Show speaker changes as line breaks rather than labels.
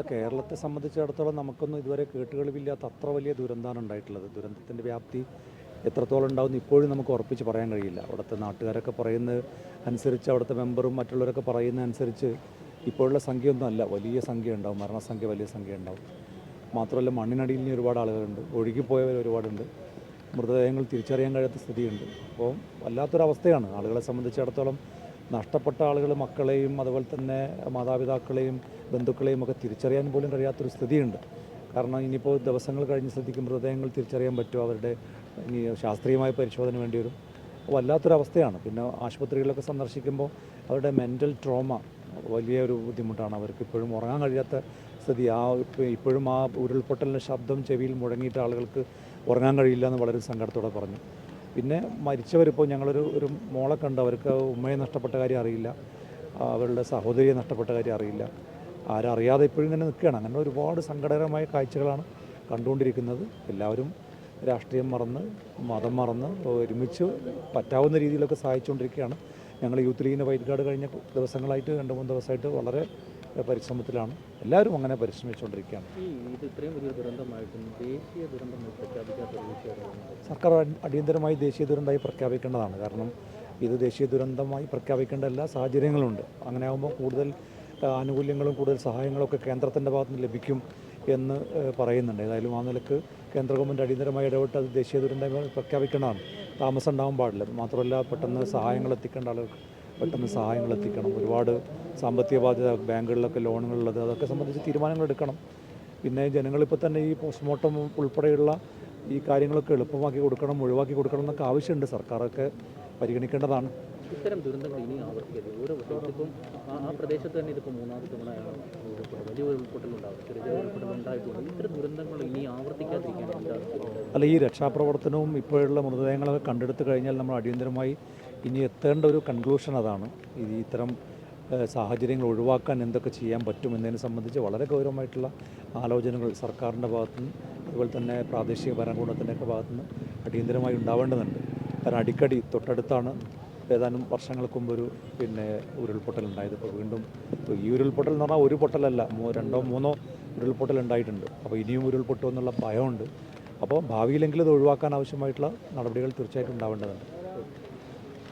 കേരളത്തെ സംബന്ധിച്ചിടത്തോളം നമുക്കൊന്നും ഇതുവരെ കേട്ടുകളിവില്ലാത്ത അത്ര വലിയ ദുരന്തമാണ് ഉണ്ടായിട്ടുള്ളത്. ദുരന്തത്തിന്റെ വ്യാപ്തി എത്രത്തോളം ഉണ്ടാവും ഇപ്പോഴും നമുക്ക് ഉറപ്പിച്ച് പറയാൻ കഴിയില്ല. അവിടുത്തെ നാട്ടുകാരൊക്കെ പറയുന്നത് അനുസരിച്ച് അവിടുത്തെ മെമ്പറും മറ്റുള്ളവരൊക്കെ പറയുന്ന അനുസരിച്ച് ഇപ്പോഴുള്ള സംഖ്യയൊന്നും അല്ല. വലിയ സംഖ്യ ഉണ്ടാവും. മരണസംഖ്യ വലിയ സംഖ്യ ഉണ്ടാവും. മാത്രമല്ല മണ്ണിനടിയിൽ നിന്ന് ഒരുപാട് ആളുകളുണ്ട്. ഒഴുകിപ്പോയവർ ഒരുപാടുണ്ട്. മൃതദേഹങ്ങൾ തിരിച്ചറിയാൻ കഴിയാത്ത സ്ഥിതിയുണ്ട്. അപ്പോൾ വല്ലാത്തൊരവസ്ഥയാണ്. ആളുകളെ സംബന്ധിച്ചിടത്തോളം നഷ്ടപ്പെട്ട ആളുകൾ മക്കളെയും അതുപോലെ തന്നെ മാതാപിതാക്കളെയും ബന്ധുക്കളെയും ഒക്കെ തിരിച്ചറിയാൻ പോലും കഴിയാത്തൊരു സ്ഥിതിയുണ്ട്. കാരണം ഇനിയിപ്പോൾ ദിവസങ്ങൾ കഴിഞ്ഞ് ശ്രദ്ധിക്കും മൃതദേഹങ്ങൾ തിരിച്ചറിയാൻ പറ്റുമോ അവരുടെ ഇനി ശാസ്ത്രീയമായ പരിശോധന വേണ്ടി വരും. വല്ലാത്തൊരവസ്ഥയാണ് പിന്നെ ആശുപത്രികളിലൊക്കെ സന്ദർശിക്കുമ്പോൾ അവരുടെ മെന്റൽ ട്രോമ വലിയൊരു ബുദ്ധിമുട്ടാണ്. അവർക്ക് ഇപ്പോഴും ഉറങ്ങാൻ കഴിയാത്ത സ്ഥിതി. ആ ഇപ്പോഴും ആ ഉരുൾപൊട്ടലിന്റെ ശബ്ദം ചെവിയിൽ മുഴങ്ങിയിട്ട് ആളുകൾക്ക് ഉറങ്ങാൻ കഴിയില്ല എന്ന് വളരെ സങ്കടത്തോടെ പറഞ്ഞു. പിന്നെ മരിച്ചവരിപ്പോൾ ഞങ്ങളൊരു ഒരു മോളെ കണ്ട് അവർക്ക് ഉമ്മയെ നഷ്ടപ്പെട്ട കാര്യം അറിയില്ല. അവരുടെ സഹോദരിയെ നഷ്ടപ്പെട്ട കാര്യം അറിയില്ല. ആരറിയാതെ ഇപ്പോഴും തന്നെ നിൽക്കുകയാണ്. അങ്ങനെ ഒരുപാട് സങ്കടകരമായ കാഴ്ചകളാണ് കണ്ടുകൊണ്ടിരിക്കുന്നത്. എല്ലാവരും രാഷ്ട്രീയം മറന്ന് മതം മറന്ന് ഒരുമിച്ച് പറ്റാവുന്ന രീതിയിലൊക്കെ സഹായിച്ചുകൊണ്ടിരിക്കുകയാണ്. ഞങ്ങൾ യൂത്ത് ലീഗിന്റെ വൈറ്റ് കാർഡ് കഴിഞ്ഞ ദിവസങ്ങളായിട്ട് രണ്ട് മൂന്ന് ദിവസമായിട്ട് വളരെ പരിശ്രമത്തിലാണ്. എല്ലാവരും അങ്ങനെ പരിശ്രമിച്ചുകൊണ്ടിരിക്കുകയാണ്.
ഇത് ഇത്രയും വലിയ ദുരന്തമായിട്ടും ദേശീയ ദുരന്തം പ്രഖ്യാപിക്കാത്ത
സർക്കാർ അടി- അടിയന്തരമായി ദേശീയ ദുരന്തമായി പ്രഖ്യാപിക്കേണ്ടതാണ്. കാരണം ഇത് ദേശീയ ദുരന്തമായി പ്രഖ്യാപിക്കേണ്ട എല്ലാ സാഹചര്യങ്ങളുണ്ട്. അങ്ങനെ ആകുമ്പോൾ കൂടുതൽ ആനുകൂല്യങ്ങളും കൂടുതൽ സഹായങ്ങളൊക്കെ കേന്ദ്രത്തിന്റെ ഭാഗത്ത് നിന്ന് ലഭിക്കും എന്ന് പറയുന്നുണ്ട്. ഏതായാലും ആ നിലയ്ക്ക് കേന്ദ്ര ഗവൺമെന്റ് അടിയന്തരമായി ഇടപെട്ട് അത് ദേശീയ ദുരന്തമായി പ്രഖ്യാപിക്കേണ്ടതാണ് താമസം ഉണ്ടാവാൻ പാടില്ല. മാത്രമല്ല പെട്ടെന്ന് സഹായങ്ങൾ എത്തിക്കേണ്ട ആളുകൾക്ക് പെട്ടെന്ന് സഹായങ്ങൾ എത്തിക്കണം. ഒരുപാട് സാമ്പത്തിക ബാധ്യത ബാങ്കുകളിലൊക്കെ ലോണുകളുള്ളത് അതൊക്കെ സംബന്ധിച്ച് തീരുമാനങ്ങൾ എടുക്കണം. പിന്നെ ജനങ്ങളിപ്പോൾ തന്നെ ഈ പോസ്റ്റ്മോർട്ടം ഉൾപ്പെടെയുള്ള ഈ കാര്യങ്ങളൊക്കെ എളുപ്പമാക്കി കൊടുക്കണം ഒഴിവാക്കി കൊടുക്കണം എന്നൊക്കെ ആവശ്യമുണ്ട്. സർക്കാരൊക്കെ പരിഗണിക്കേണ്ടതാണ്.
ഇത്തരം ദുരന്തങ്ങൾ ഇനി ആവർത്തിക്കരുത് ഓരോ വർഷവും ആ പ്രദേശത്ത് തന്നെ ഇതിപ്പോൾ മൂന്നാമത്തെ തവണയാണ് ഉരുൾപൊട്ടൽ വലിയ ഉരുൾപൊട്ടലുണ്ടാവും ചെറിയ ചെറിയ ഉരുൾപൊട്ടൽ ഇത്തരം ദുരന്തങ്ങൾ ഇനി ആവർത്തിക്കാതിരിക്കാൻ
അല്ല ഈ രക്ഷാപ്രവർത്തനവും ഇപ്പോഴുള്ള മൃതദേഹങ്ങളൊക്കെ കണ്ടെടുത്തു കഴിഞ്ഞാൽ നമ്മൾ അടിയന്തരമായി ഇനി എത്തേണ്ട ഒരു കൺക്ലൂഷൻ അതാണ്. ഈ ഇത്തരം സാഹചര്യങ്ങൾ ഒഴിവാക്കാൻ എന്തൊക്കെ ചെയ്യാൻ പറ്റും എന്നതിനെ സംബന്ധിച്ച് വളരെ ഗൗരവമായിട്ടുള്ള ആലോചനകൾ സർക്കാരിന്റെ ഭാഗത്തുനിന്ന് അതുപോലെ തന്നെ പ്രാദേശിക ഭരണകൂടത്തിന്റെയൊക്കെ ഭാഗത്തുനിന്ന് അടിയന്തരമായി ഉണ്ടാവേണ്ടതുണ്ട്. കാരണം അടിക്കടി തൊട്ടടുത്താണ് ഏതാനും വർഷങ്ങൾക്ക് മുമ്പ് ഒരു പിന്നെ ഉരുൾപൊട്ടൽ ഉണ്ടായത്. ഇപ്പോൾ വീണ്ടും ഈ ഉരുൾപൊട്ടൽ എന്ന് പറഞ്ഞാൽ ഒരു പൊട്ടലല്ല രണ്ടോ മൂന്നോ ഉരുൾപൊട്ടൽ ഉണ്ടായിട്ടുണ്ട്. അപ്പോൾ ഇനിയും ഉരുൾപൊട്ടുമെന്നുള്ള ഭയമുണ്ട്. അപ്പോൾ ഭാവിയിലെങ്കിലും ഇത് ഒഴിവാക്കാൻ ആവശ്യമായിട്ടുള്ള നടപടികൾ തീർച്ചയായിട്ടും ഉണ്ടാവേണ്ടതുണ്ട്.